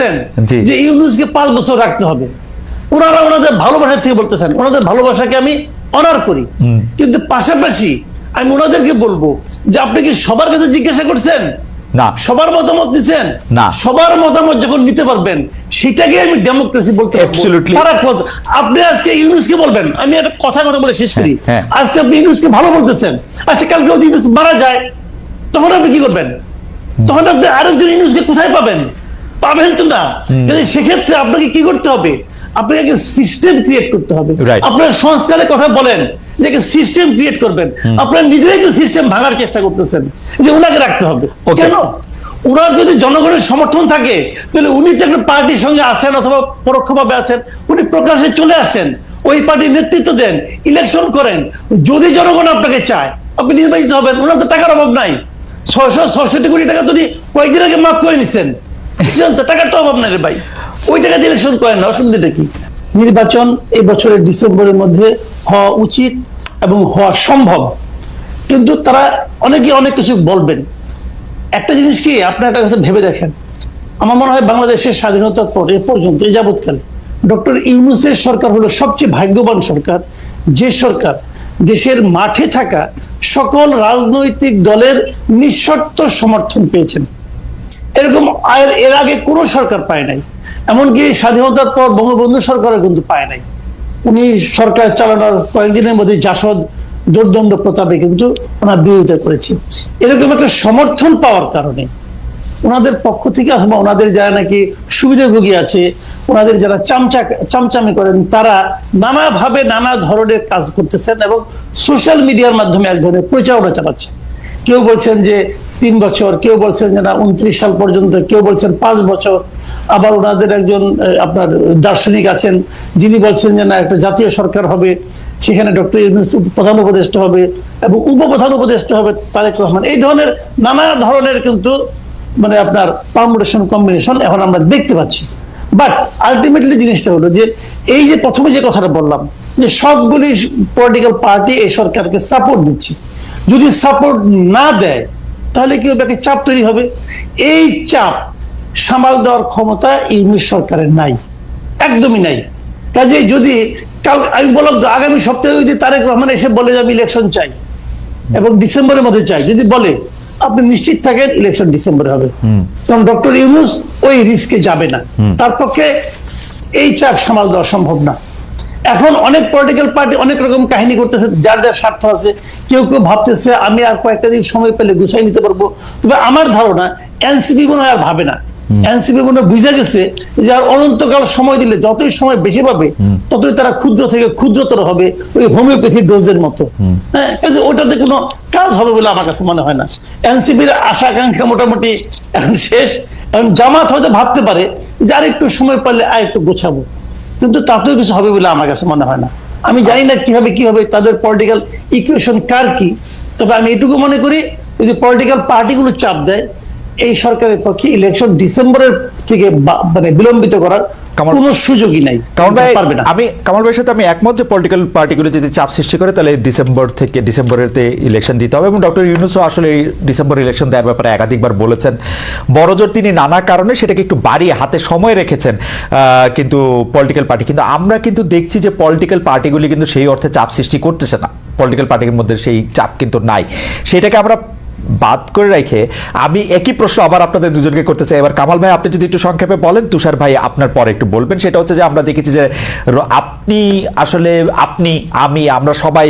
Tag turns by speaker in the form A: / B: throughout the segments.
A: বলতেছেন
B: জি।
A: যে ইউনুসকে পাঁচ বছর রাখতে হবে। ওনারা ওনাদের ভালোবাসা থেকে বলতেছেন ওনাদের ভালোবাসাকে আমি অনার করি। কিন্তু পাশাপাশি আমি ওনাদেরকে বলব যে আপনি কি সবার কাছে জিজ্ঞাসা করছেন?
B: না।
A: সবার মতামত দিচ্ছেন?
B: না।
A: সবার মতামত যখন নিতে পারবেন সেটাকে আমি ডেমোক্রেসি বলতে আপনি আজকে ইউনুসকে বলবেন আমি একটা কথা কথা বলে শেষ করি।
B: হ্যাঁ, হ্যাঁ।
A: আজকে আপনি ইউনুসকে ভালো বলতেছেন। আচ্ছা কালকে যদি ইউনুস মারা যায় তখন আপনি কি করবেন? তখন আপনি আরেকজন ইউনুসকে কোথায় পাবেন? পাবেন তো না। সেক্ষেত্রে আপনাকে কি করতে হবে? আপনাকে সিস্টেম ক্রিয়েট করতে হবে। আপনার সংস্কারের কথা বলেন যে সিস্টেম ক্রিয়েট করবেন। আপনার নিজেরাই তো সিস্টেম ভাঙার চেষ্টা করতেছেন যে রাখতে হবে। কেন? যদি জনগণের সমর্থন থাকে তাহলে উনি তো একটা পার্টির সঙ্গে আছেন অথবা পরোক্ষভাবে আছেন উনি প্রকাশ্যে চলে আসেন ওই পার্টির নেতৃত্ব দেন ইলেকশন করেন। যদি জনগণ আপনাকে চায় আপনি নির্বাচিত হবেন ওনার তো টাকার অভাব নাই। ছয়শো ছষট্টি কোটি টাকা যদি কয়েকদিন আগে মাফ করে নিচ্ছেন তো, টাকার তো অভাব নাই রে ভাই। ওই টাকা দিয়ে ইলেকশন করেন না অসুবিধা কি? নির্বাচন এই বছরের ডিসেম্বরের মধ্যে হওয়া উচিত এবং হওয়া সম্ভব। কিন্তু তারা অনেকে অনেক কিছু বলবেন। একটা জিনিস কি, আপনি একটা কথা ভেবে দেখেন। আমার মনে হয় বাংলাদেশের স্বাধীনতার পর, এ পর্যন্ত, এই যাবৎকালে, ডক্টর ইউনুসের সরকার হলো সবচেয়ে ভাগ্যবান সরকার। যে সরকার, দেশের মাঠে থাকা সকল রাজনৈতিক দলের নিঃশর্ত সমর্থন পেয়েছেন। এরকম আয়ের এর আগে কোনো সরকার পায় নাই। এমনকি স্বাধীনতার পর বঙ্গবন্ধু সরকারও কিন্তু পায় নাই। উনি সরকার চালানোর কয়েকদিনের মধ্যে জাসদ দুর্দণ্ড প্রতাপে কিন্তু ওনার বিরোধিতা করেছে এরকম একটা সমর্থন পাওয়ার কারণে ওনাদের পক্ষ থেকে অথবা ওনাদের যারা নাকি সুবিধাভোগী আছে, ওনাদের যারা চামচা চামচামি করেন, তারা নানাভাবে নানা ধরনের কাজ করতেছেন এবং সোশ্যাল মিডিয়ার মাধ্যমে এক ধরনের প্রচারণা চালাচ্ছেন। কেউ বলছেন যে তিন বছর, কেউ বলছেন যে না, উনত্রিশ সাল পর্যন্ত, কেউ বলছেন পাঁচ বছর। আবার ওনাদের একজন আপনার দার্শনিক আছেন, যিনি বলছেন যে না, একটা জাতীয় সরকার হবে, সেখানে ডক্টর প্রধান উপদেষ্টা হবে এবং উপপ্রধান উপদেষ্টা হবে তারেক রহমান। এই ধরনের নানা ধরনের কিন্তু মানে আপনার পারমুটেশন কম্বিনেশন এখন আমরা দেখতে পাচ্ছি। বাট আলটিমেটলি জিনিসটা হলো যে, এই যে প্রথমে যে কথাটা বললাম, যে সবগুলি পলিটিক্যাল পার্টি এই সরকারকে সাপোর্ট দিচ্ছে। যদি সাপোর্ট না দেয় তাহলে কি হবে? চাপ তৈরি হবে। এই চাপ সামাল দেওয়ার ক্ষমতা ইউনিশ সরকারের নাই। একদমই নাই। কাজেই যদি আমি বললাম তো আগামী সপ্তাহে যদি তারেক রহমান এসে বলে যে আমি ইলেকশন চাই এবং ডিসেম্বরের মধ্যে চাই। যদি বলে আপনি নিশ্চিত থাকেন ইলেকশন ডিসেম্বরে হবে। কারণ ডক্টর ইউনুস ওই রিস্কে যাবে না। তার পক্ষে এই চাপ সামাল দেওয়া সম্ভব না। এখন অনেক পলিটিক্যাল পার্টি অনেক রকম কাহিনী করতেছে যার যার স্বার্থ আছে কেউ কেউ ভাবতেছে আমি আর কয়েকটা দিন সময় পেলে গুছাই নিতে পারব। তবে আমার ধারণা এনসিপি মনে আর ভাবে না। এনসিপি মনে বুঝে গেছে যে আর অনন্তকাল সময় দিলে যতই সময় বেশি পাবে ততই তারা ক্ষুদ্র থেকে ক্ষুদ্রতর হবে ওই হোমিওপ্যাথি ডোজের মতো। হ্যাঁ ওটাতে কোনো কাজ হবে বলে আমার কাছে মনে হয় না। এনসিপির আশা আকাঙ্ক্ষা মোটামুটি এখন শেষ। এখন জামাত হয়তো ভাবতে পারে যে আর একটু সময় পারলে আর একটু গোছাবো। কিন্তু তাতেও কিছু হবে বলে আমার কাছে মনে হয় না। আমি জানি না কি হবে কি হবে, তাদের পলিটিক্যাল ইকুয়েশন কার কি, তবে আমি এটুকু মনে করি, যদি পলিটিক্যাল পার্টিগুলো চাপ দেয়, এই সরকারের পক্ষে ইলেকশন ডিসেম্বরের থেকে মানে বিলম্বিত করার কোনো সুযোগই নাই।
B: কারণ ভাই আমি কামাল ভাইয়ের সাথে আমি একমত যে পলিটিক্যাল পার্টিগুলো যদি চাপ সৃষ্টি করে তাহলে ডিসেম্বর থেকে ডিসেম্বরেতে ইলেকশন দিতে হবে। এবং ডক্টর ইউনুসও আসলে এই ডিসেম্বর ইলেকশন দেওয়ার ব্যাপারে একাধিকবার বলেছেন। বড়জোর তিনি নানা কারণে সেটাকে একটু বাড়িয়ে হাতে সময় রেখেছেন আহ, কিন্তু পলিটিক্যাল পার্টি কিন্তু আমরা কিন্তু দেখছি যে পলিটিক্যাল পার্টিগুলি কিন্তু সেই অর্থে চাপ সৃষ্টি করতেছে না। পলিটিক্যাল পার্টির মধ্যে সেই চাপ কিন্তু নাই। সেটাকে আমরা বাদ করে রেখে আমি একই প্রশ্ন আবার আপনাদের দুজনকে করতে চাই। এবার কামাল ভাই, আপনি যদি একটু সংক্ষেপে বলেন, তুষার ভাই আপনার পরে একটু বলবেন। সেটা হচ্ছে যে আমরা দেখেছি যে আপনি আসলে আপনি, আমি, আমরা সবাই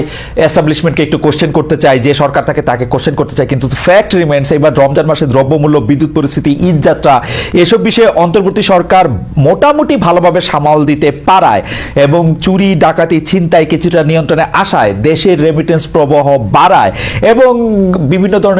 B: এস্টাবলিশমেন্টকে একটু কোশ্চেন করতে চাই, যে সরকার থাকে তাকে কোশ্চেন করতে চাই। কিন্তু ফ্যাক্ট রিমেন্স এবার রমজান মাসে দ্রব্যমূল্য, বিদ্যুৎ পরিস্থিতি, ঈদ যাত্রা, এসব বিষয়ে অন্তর্বর্তী সরকার মোটামুটি ভালোভাবে সামাল দিতে পারায় এবং চুরি, ডাকাতি, ছিনতাই কিছুটা নিয়ন্ত্রণে আসায় দেশের রেমিটেন্স প্রবাহ বাড়ায় এবং বিভিন্ন ধরনের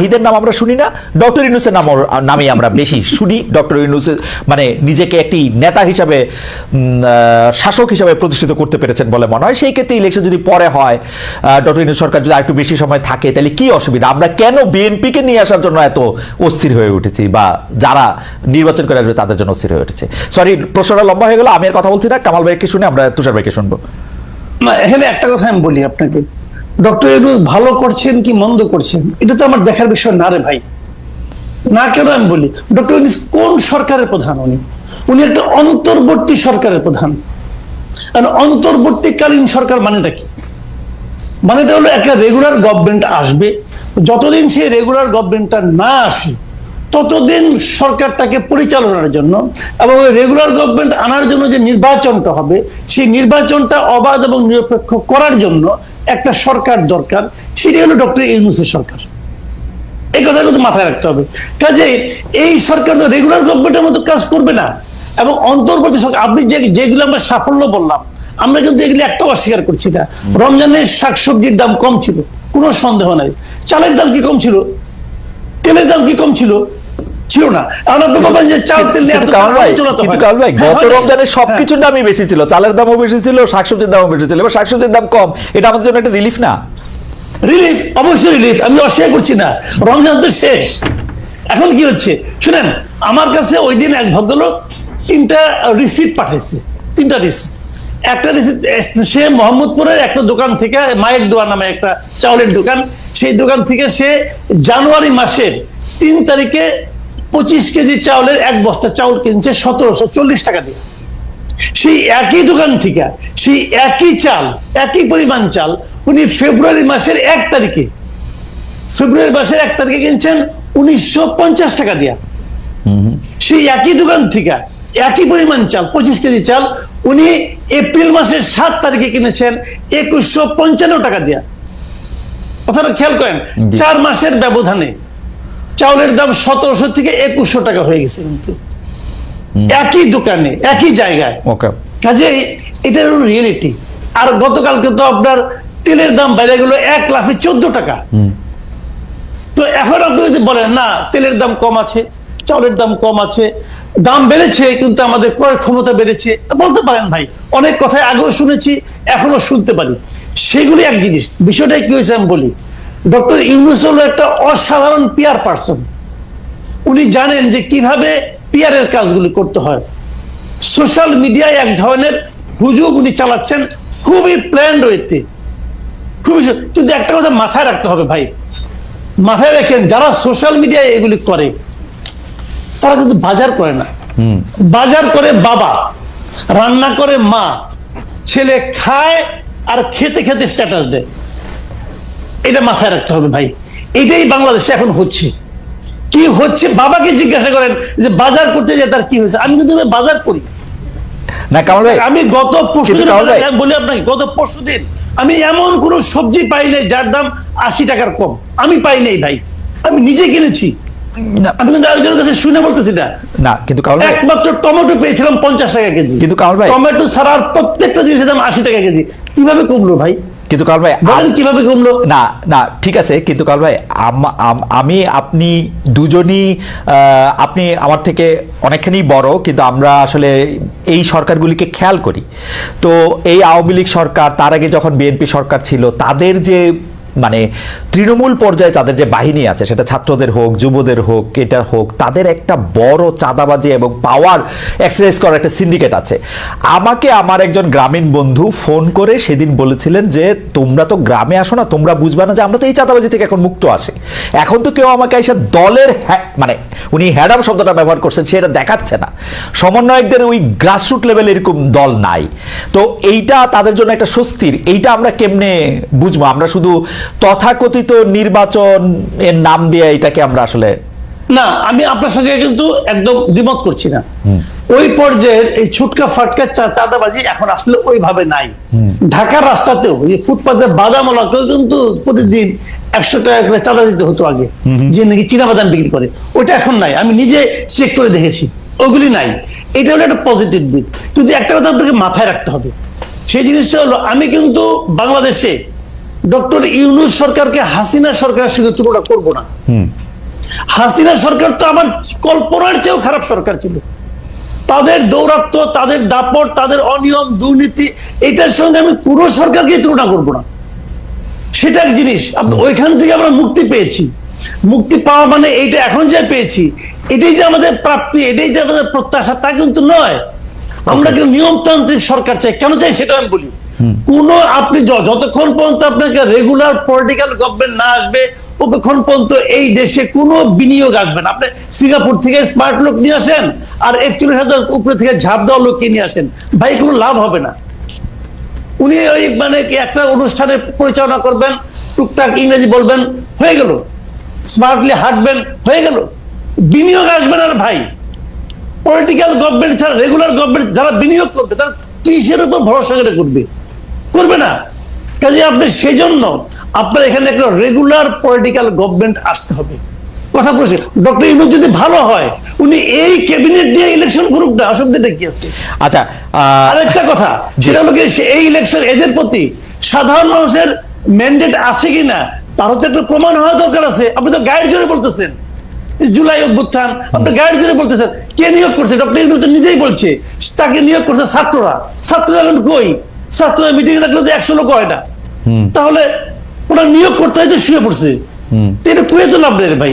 B: নাহিদের নাম আমরা শুনি না, ডক্টর ইউনুসের নাম নামেই আমরা বেশি শুনি। ডক্টর ইউনুসের মানে নিজেকে একটি নেতা হিসাবে শাসক হিসাবে প্রতিষ্ঠিত করতে পেরেছেন বলে মনে হয়। সেই ক্ষেত্রে ইলেকশন যদি পরে হয় ডক্টর ইউনুস সরকার যদি একটু বেশি সময় থাকে, তাহলে কি অসুবিধা? আমরা কেন বিএনপিকে নিয়ে আসার জন্য এত অস্থির হয়ে উঠেছি? বা যারা নির্বাচন করে আসবে, তাদের জন্য অস্থির হয়ে উঠেছে। সরি প্রশ্নটা লম্বা হয়ে গেল, আমি আর কথা বলছি না। কামাল ভাইকে শুনে আমরা তুষার ভাইকে শুনব।
A: হ্যাঁ একটা কথা আমি বলি আপনাকে। ডক্টর ইউনুস ভালো করছেন কি মন্দ করছেন? এটা তো আমার দেখার বিষয় না রে ভাই। না কেন আমি বলি? ডক্টর ইউনুস কোন সরকারের প্রধান উনি? উনি একটা অন্তর্বর্তী সরকারের প্রধান। অন্তর্বর্তীকালীন সরকার মানেটা কি? মানেটা হলো একটা রেগুলার গভর্নমেন্ট আসবে, যতদিন সেই রেগুলার গভর্নমেন্টটা না আসে, ততদিন সরকারটাকে পরিচালনার জন্য এবং রেগুলার গভর্নমেন্ট আনার জন্য যে নির্বাচনটা হবে, সেই নির্বাচনটা অবাধ এবং নিরপেক্ষ করার জন্য একটা সরকার দরকার, সেটি হলো ডক্টর ইউনুসের সরকার। এই কথা কিন্তু মাথায় রাখতে হবে। কাজে এই সরকার তো রেগুলার গভর্নমেন্টের মতো কাজ করবে না। এবং অন্তর্বর্তী সরকার, আপনি যে, যেগুলো আমরা সাফল্য বললাম, আমরা কিন্তু এগুলি একটাও অস্বীকার করছি না। রমজানের শাকসবজির দাম কম ছিল, কোনো সন্দেহ নাই। চালের দাম কি কম ছিল? তেলের দাম কি কম ছিল? ছিল না। হয় হ্যাঁ,
B: গত রমজানে
A: হ্যাঁ।
B: সবকিছুর দামই বেশি ছিল চালের দামও বেশি ছিল শাকসবজির দামও বেশি ছিল এবার শাকসবজির দাম কম। এটা আমাদের জন্য একটা রিলিফ না?
A: রিলিফ অবশ্যই রিলিফ আমি অস্বীকার করছি না। রমজান তো শেষ। এখন কি হচ্ছে? শুনেন আমার কাছে ওই দিন এক ভদ্রলোক তিনটা রিসিপ্ট পাঠাইছে। তিনটা রিসিপ্ট একটা রিসিপ্ট সে মোহাম্মদপুরের একটা দোকান থেকে মায়ের দোয়া নামে একটা চাউলের দোকান সেই দোকান থেকে সে জানুয়ারি মাসের তিন তারিখে পঁচিশ কেজি চাউলের এক বস্তা চাউল কিনছে সতেরোশো চল্লিশ টাকা দিয়ে। সেই একই দোকান থেকে সেই একই চাল একই পরিমাণ চাল উনি ফেব্রুয়ারি মাসের এক তারিখে ফেব্রুয়ারি মাসের এক তারিখে কিনছেন উনিশশো পঞ্চাশ টাকা দিয়া। সেই একই দোকান থেকে একই পরিমাণ চাল পঁচিশ কেজি চাল উনি এপ্রিল মাসের সাত তারিখে কিনেছেন একুশশো পঞ্চান্ন টাকা দিয়া। কথাটা খেয়াল করেন চার মাসের ব্যবধানে চাউলের দাম সতেরোশো থেকে একুশশো টাকা হয়ে গেছে কিন্তু। একই দোকানে একই জায়গায়।
B: ওকে।
A: কাজে এটা হলো রিয়েলিটি আর গতকালকে তো আপনার তেলের দাম বেড়ে গেল এক লাফে চোদ্দ টাকা। তো এখন আপনি যদি বলেন না তেলের দাম কম আছে চাউলের দাম কম আছে দাম বেড়েছে কিন্তু আমাদের ক্রয় ক্ষমতা বেড়েছে বলতে পারেন ভাই অনেক কথাই আগেও শুনেছি এখনও শুনতে পারি। সেগুলি এক জিনিস বিষয়টা কি হয়েছে আমি বলি। ডক্টর ইউনুস হলো একটা অসাধারণ পিয়ার পার্সন। উনি জানেন যে কীভাবে পিয়ারের কাজগুলি করতে হয়। সোশ্যাল মিডিয়ায় এক ধরনের হুজুগ উনি চালাচ্ছেন খুবই প্ল্যান রয়েছে খুবই কিন্তু একটা কথা মাথায় রাখতে হবে ভাই। মাথায় রাখেন যারা সোশ্যাল মিডিয়ায় এগুলি করে তারা কিন্তু বাজার করে না। বাজার করে বাবা রান্না করে মা ছেলে খায় আর খেতে খেতে স্ট্যাটাস দেয়। এটা মাথায় রাখতে হবে ভাই। এটাই বাংলাদেশে এখন হচ্ছে। কি হচ্ছে? বাবাকে জিজ্ঞাসা করেন যে বাজার করতে যে তার কি হয়েছে? আমি কিন্তু বাজার করি।
B: না কামাল ভাই
A: আমি গত পরশু বলি আপনাকে গত পরশু দিন আমি এমন কোন সবজি পাই নাই যার দাম আশি টাকার কম। আমি পাই নাই ভাই। আমি নিজে কিনেছি। আমি কিন্তু একজনের কাছে শুনে বলতেছি না।
B: না কিন্তু কামাল ভাই।
A: একমাত্র টমেটো পেয়েছিলাম পঞ্চাশ টাকা কেজি।
B: কিন্তু কামাল ভাই-
A: টমেটো ছাড়া প্রত্যেকটা জিনিসের দাম আশি টাকা কেজি। কীভাবে কমলো ভাই?
B: কিন্তু কাল ভাই
A: কীভাবে কমলো
B: না না ঠিক আছে কিন্তু কাল ভাই আমি আপনি দুজনই আপনি আমার থেকে অনেকখানি বড় কিন্তু আমরা আসলে এই সরকারগুলিকে খেয়াল করি। তো এই আওয়ামী লীগ সরকার তার আগে যখন বিএনপি সরকার ছিল তাদের যে মানে তৃণমূল পর্যায়ে তাদের যে বাহিনী আছে, সেটা ছাত্রদের হোক, যুবদের হোক, এটা হোক, তাদের একটা বড় চাঁদাবাজি এবং পাওয়ার এক্সারসাইজ করার একটা সিন্ডিকেট আছে। আমাকে আমার একজন গ্রামীণ বন্ধু ফোন করে সেদিন বলেছিলেন যে, তোমরা তো গ্রামে আসো না, তোমরা বুঝবা না যে আমরা তো এই চাঁদাবাজি থেকে এখন মুক্ত আসে এখন তো কেউ আমাকে এসে দলের মানে উনি হ্যাডাম শব্দটা ব্যবহার করছেন, সেটা দেখাচ্ছে না। সমন্বয়কদের ওই গ্রাসরুট লেভেল এরকম দল নাই। তো এইটা তাদের জন্য একটা স্বস্তির, এইটা আমরা কেমনে বুঝব? আমরা শুধু তথাকথিত নির্বাচন এর নাম দিয়ে এটাকে আমরা আসলে
A: না আমি আপনার সঙ্গে কিন্তু একদম দ্বিমত করছি না। ওই পর্যায়ের এই ছুটকা ফাটকা চাঁদাবাজি এখন আসলে ওইভাবে নাই। ঢাকার রাস্তাতেও ফুটপাতে বাদামওয়ালাকেও কিন্তু প্রতিদিন একশো টাকা করে চাঁদা দিতে হতো আগে। যে নাকি চীনা বাদাম বিক্রি করে। ওটা এখন নাই। আমি নিজে চেক করে দেখেছি। ওগুলি নাই। এটা হলো একটা পজিটিভ দিক। কিন্তু একটা কথা আপনাকে মাথায় রাখতে হবে। সেই জিনিসটা হলো আমি কিন্তু বাংলাদেশে ডক্টর ইউনুস সরকারকে হাসিনা সরকারের সঙ্গে তুলনা করব না। হাসিনা সরকার তো আমার কল্পনার চেয়েও খারাপ সরকার ছিল। তাদের দৌরাত্ম তাদের দাপট তাদের অনিয়ম দুর্নীতি এটার সঙ্গে আমি কোনো সরকারকে তুলনা করব না। সেটা এক জিনিস। ওইখান থেকে আমরা মুক্তি পেয়েছি। মুক্তি পাওয়া মানে এইটা এখন যে পেয়েছি এটাই যে আমাদের প্রাপ্তি এটাই যে আমাদের প্রত্যাশা তা কিন্তু নয়। আমরা কিন্তু নিয়মতান্ত্রিক সরকার চাই। কেন চাই সেটা আমি বলি। কোন আপনি যতক্ষণ পর্যন্ত আপনাকে রেগুলার পলিটিক্যাল গভর্নমেন্ট না আসবে, ততক্ষণ পর্যন্ত এই দেশে কোনো বিনিয়োগ আসবে না। আপনি সিঙ্গাপুর থেকে স্মার্ট লোক নিয়ে আসেন, আর একচল্লিশ হাজার উপরে থেকে ঝাঁপ দেওয়া লোককে নিয়ে আসেন, ভাই কোনো লাভ হবে না। উনি ওই মানে একটা অনুষ্ঠানে পরিচালনা করবেন, টুকটাক ইংরেজি বলবেন, হয়ে গেল। স্মার্টলি হাঁটবেন, হয়ে গেল। বিনিয়োগ আসবে না ভাই। পলিটিক্যাল গভর্নমেন্ট ছাড়া রেগুলার গভর্নমেন্ট যারা বিনিয়োগ করবে, তারা কিসের উপর ভরসা করে করবে? করবে না। কাজে আপনি সেই জন্য আপনার এখানে একটা রেগুলার পলিটিক্যাল গভর্নমেন্ট আসতে হবে। কথা বলছি ডক্টর ইউনুস যদি ভালো হয় উনি এই ক্যাবিনেট দিয়ে ইলেকশন করুক না অসুবিধাটা কি আছে?
B: আচ্ছা
A: আরেকটা কথা সেটা হলো কি, এই ইলেকশন এদের প্রতি সাধারণ মানুষের ম্যান্ডেট আছে কিনা তারও তো একটা প্রমাণ হওয়া দরকার আছে। আপনি তো গাইড জোরে বলতেছেন। জুলাই অভ্যুত্থান আপনি গাইড জোরে বলতেছেন। কে নিয়োগ করছে? ডক্টর ইউনুস তো নিজেই বলছে তাকে নিয়োগ করছে ছাত্ররা। ছাত্ররা এখন কই? ছাত্ররা মিটিং রাখলে তো একশো লোক হয় না। তাহলে ওরা নিয়োগ করতে হয়তো শুয়ে পড়ছে। এটা কুয়ে তো লাভ নেই ভাই।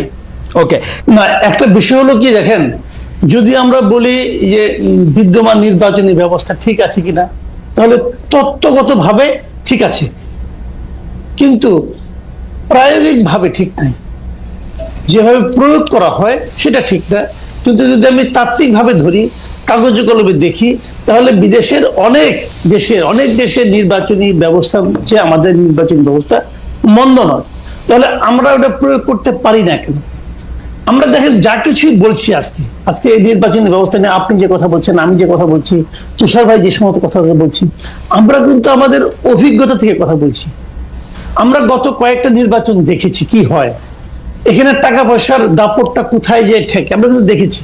B: ওকে
A: না একটা বিষয় হলো কি দেখেন যদি আমরা বলি যে বিদ্যমান নির্বাচনী ব্যবস্থা ঠিক আছে কিনা তাহলে তত্ত্বগত ভাবে ঠিক আছে। কিন্তু প্রায়োগিক ভাবে ঠিক নাই। যেভাবে প্রয়োগ করা হয় সেটা ঠিক না। কিন্তু যদি আমি তাত্ত্বিক ভাবে ধরি কাগজে কলমে দেখি, তাহলে বিদেশের অনেক দেশের অনেক দেশের নির্বাচনী ব্যবস্থা যে আমাদের নির্বাচনী ব্যবস্থা মন্দ নয়। তাহলে আমরা ওটা প্রয়োগ করতে পারি না কেন? আমরা দেখেন, যা কিছুই বলছি আজকে আজকে এই নির্বাচনী ব্যবস্থা নিয়ে আপনি যে কথা বলছেন, আমি যে কথা বলছি, তুষার ভাই যে সমস্ত কথা বলছি, আমরা কিন্তু আমাদের অভিজ্ঞতা থেকে কথা বলছি। আমরা গত কয়েকটা নির্বাচন দেখেছি কি হয়। এখানে টাকা পয়সার দাপটটা কোথায় যে ঠেকে, আমরা কিন্তু দেখেছি।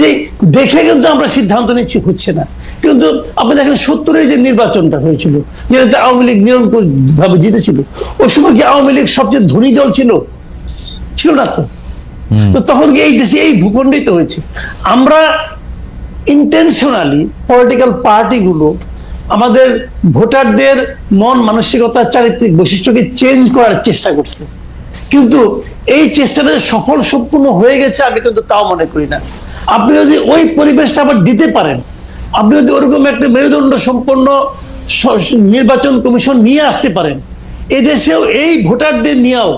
A: যে দেখে কিন্তু আমরা সিদ্ধান্ত নিচ্ছি হচ্ছে না। কিন্তু আপনি দেখেন সত্তরের যে নির্বাচনটা হয়েছিল যেটাতে আওয়ামী লীগ নিরঙ্কুশ ভাবে জিতেছিল ওই সময় কি আওয়ামী লীগ সবচেয়ে ধনী দল ছিল? ছিল না তো। তো তখন কি এই দেশে এই ভূখণ্ডেই তো হয়েছে? আমরা ইন্টেনশনালি পলিটিক্যাল পার্টিগুলো আমাদের ভোটারদের মন মানসিকতা চারিত্রিক বৈশিষ্ট্যকে চেঞ্জ করার চেষ্টা করছে। কিন্তু এই চেষ্টাটা সফল সম্পূর্ণ হয়ে গেছে আমি কিন্তু তাও মনে করি না। আপনি যদি ওই পরিবেশটা আবার দিতে পারেন, আপনি যদি ওরকম একটা মেরুদণ্ড সম্পন্ন নির্বাচন কমিশন নিয়ে আসতে পারেন, এদেশেও এই ভোটারদের নিয়েও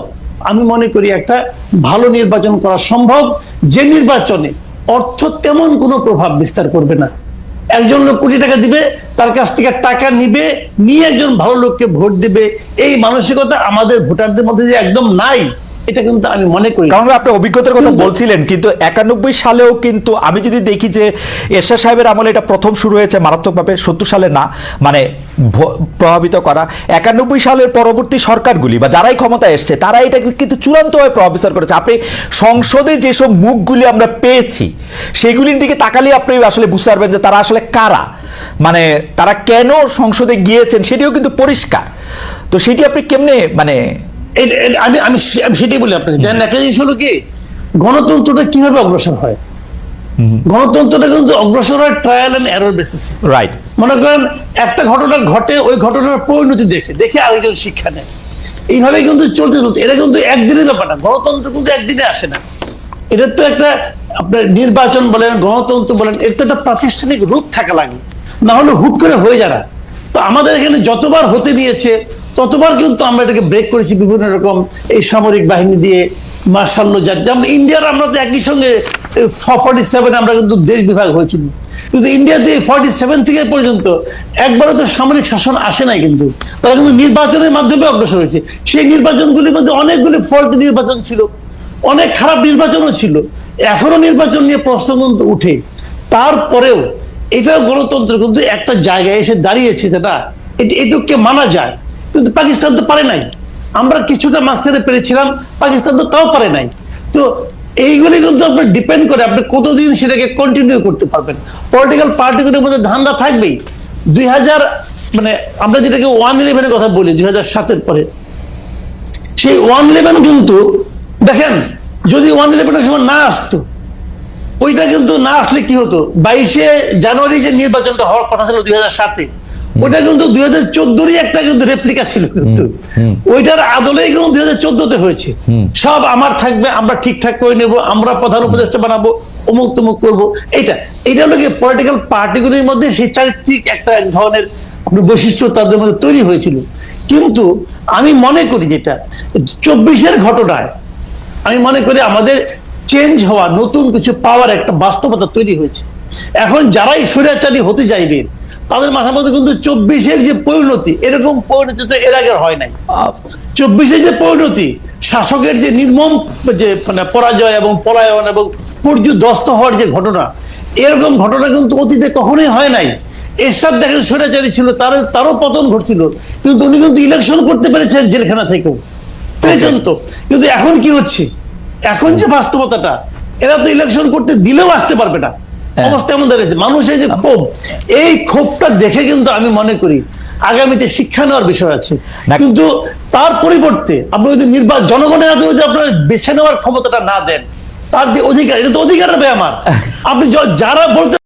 A: আমি মনে করি একটা ভালো নির্বাচন করা সম্ভব। যে নির্বাচনে অর্থ তেমন কোনো প্রভাব বিস্তার করবে না। একজন লোক কোটি টাকা দিবে, তার কাছ থেকে টাকা নিবে, নিয়ে একজন ভালো লোককে ভোট দিবে। এই মানসিকতা আমাদের ভোটারদের মধ্যে যে একদম নাই এটা কিন্তু আমি মনে করি।
B: কারণ আপনি অভিজ্ঞতার কথা বলছিলেন কিন্তু একানব্বই সালেও কিন্তু আমি যদি দেখি যে এরশাদ সাহেবের আমলে এটা প্রথম শুরু হয়েছে মারাত্মকভাবে সত্তর সালে না মানে প্রভাবিত করা। একানব্বই সালের পরবর্তী সরকারগুলি বা যারাই ক্ষমতায় এসছে তারা এটা কিন্তু চূড়ান্তভাবে প্রভাবিত করেছে। আপনি সংসদে যেসব মুখগুলি আমরা পেয়েছি সেগুলির দিকে তাকালে আপনি আসলে বুঝতে পারবেন যে তারা আসলে কারা। মানে তারা কেন সংসদে গিয়েছেন সেটিও কিন্তু পরিষ্কার। তো সেটি আপনি কেমনে মানে
A: আমি আমি আমি সেটাই বলি আপনাকে। জানেন একটা জিনিস হলো কি? গণতন্ত্রটা কীভাবে অগ্রসর হয়? গণতন্ত্রটা কিন্তু অগ্রসর হয় trial and error basis
B: right
A: মনে করেন একটা ঘটনা ঘটে ওই ঘটনার পরিণতি দেখে দেখে আরেকজন শিক্ষা নেয়। এইভাবে কিন্তু চলতে চলতে এটা কিন্তু একদিনের ব্যাপার না গণতন্ত্র কিন্তু একদিনে আসে না। এটা তো একটা আপনার নির্বাচন বলেন গণতন্ত্র বলেন এর তো একটা প্রাতিষ্ঠানিক রূপ থাকা লাগে না হলে হুট করে হয়ে যারা তো আমাদের এখানে যতবার হতে নিয়েছে ততবার কিন্তু আমরা এটাকে ব্রেক করেছি বিভিন্ন রকম এই সামরিক বাহিনী দিয়ে মার্শাল্য জাতি যেমন ইন্ডিয়ার আমরা তো একই সঙ্গে ফর্টি সেভেন আমরা কিন্তু দেশ বিভাগ হয়েছিল। কিন্তু ইন্ডিয়াতে ফর্টি সেভেন থেকে পর্যন্ত একবারও তো সামরিক শাসন আসে নাই কিন্তু। তারা কিন্তু নির্বাচনের মাধ্যমে অগ্রসর হয়েছে। সেই নির্বাচনগুলির মধ্যে অনেকগুলি ফল্ট নির্বাচন ছিল। অনেক খারাপ নির্বাচনও ছিল। এখনও নির্বাচন নিয়ে প্রশ্ন কিন্তু উঠে। তারপরেও এটাও গণতন্ত্র কিন্তু একটা জায়গায় এসে দাঁড়িয়েছে যেটা এটি- এটুকুকে মানা যায়। কিন্তু পাকিস্তান তো পারে নাই। আমরা কিছুটা মাঝখানে পেরেছিলাম, পাকিস্তান তো তাও পারে নাই। তো এইগুলি কিন্তু আপনার ডিপেন্ড করে আপনি কতদিন সেটাকে কন্টিনিউ করতে পারবেন। পলিটিক্যাল পার্টিগুলোর মধ্যে ধান্দা থাকবেই। দুই হাজার মানে আমরা যেটাকে ওয়ান ইলেভেনের কথা বলি, দুই হাজার সাতের পরে। সেই ওয়ান ইলেভেন কিন্তু, দেখেন, যদি ওয়ান ইলেভেনের সময় না আসতো, ওইটা কিন্তু না আসলে কি হতো? বাইশে জানুয়ারি যে নির্বাচনটা হওয়ার কথা ছিল দুই হাজার সাতে। ওটা কিন্তু দুই হাজার চোদ্দোরই একটা কিন্তু রেপ্লিকা ছিল কিন্তু। ওইটার আদলেই কিন্তু দুই হাজার চোদ্দতে হয়েছে। সব আমার থাকবে আমরা ঠিকঠাক করে নেব আমরা প্রধান উপদেষ্টা বানাবো অমুক তমুক করব। এইটা এইটা হলো গিয়ে পলিটিক্যাল পার্টিগুলির মধ্যে সেই চারিত্রিক একটা এক ধরনের বৈশিষ্ট্য তাদের মধ্যে তৈরি হয়েছিল। কিন্তু আমি মনে করি যেটা চব্বিশের ঘটনায় আমি মনে করি আমাদের চেঞ্জ হওয়া নতুন কিছু পাওয়ার একটা বাস্তবতা তৈরি হয়েছে। এখন যারাই স্বৈরাচারী হতে চাইবে তাদের মাথার মধ্যে কিন্তু চব্বিশের যে পরিণতি এরকম পরিণতি তো এর আগে হয় নাই। চব্বিশের যে পরিণতি শাসকের যে নির্মম যে মানে পরাজয় এবং পলায়ন এবং পর্যুদস্ত হওয়ার যে ঘটনা এরকম ঘটনা কিন্তু অতীতে কখনোই হয় নাই। এরশাদ দেখেন স্বৈরাচারী ছিল তার তারও পতন ঘটছিল কিন্তু উনি কিন্তু ইলেকশন করতে পেরেছেন জেলখানা থেকেও। পেরেছেন তো কিন্তু এখন কি হচ্ছে? এখন যে বাস্তবতাটা এরা তো ইলেকশন করতে দিলেও আসতে পারবে না। অবস্থা এমন দাঁড়িয়েছে। মানুষের যে ক্ষোভ এই ক্ষোভটা দেখে কিন্তু আমি মনে করি আগামীতে শিক্ষা নেওয়ার বিষয় আছে। কিন্তু তার পরিবর্তে আপনি যদি নির্বাচন জনগণের হাতে যদি আপনার বেছে নেওয়ার ক্ষমতাটা না দেন তার যে অধিকার এটা তো অধিকার হবে আমার আপনি যারা বলতে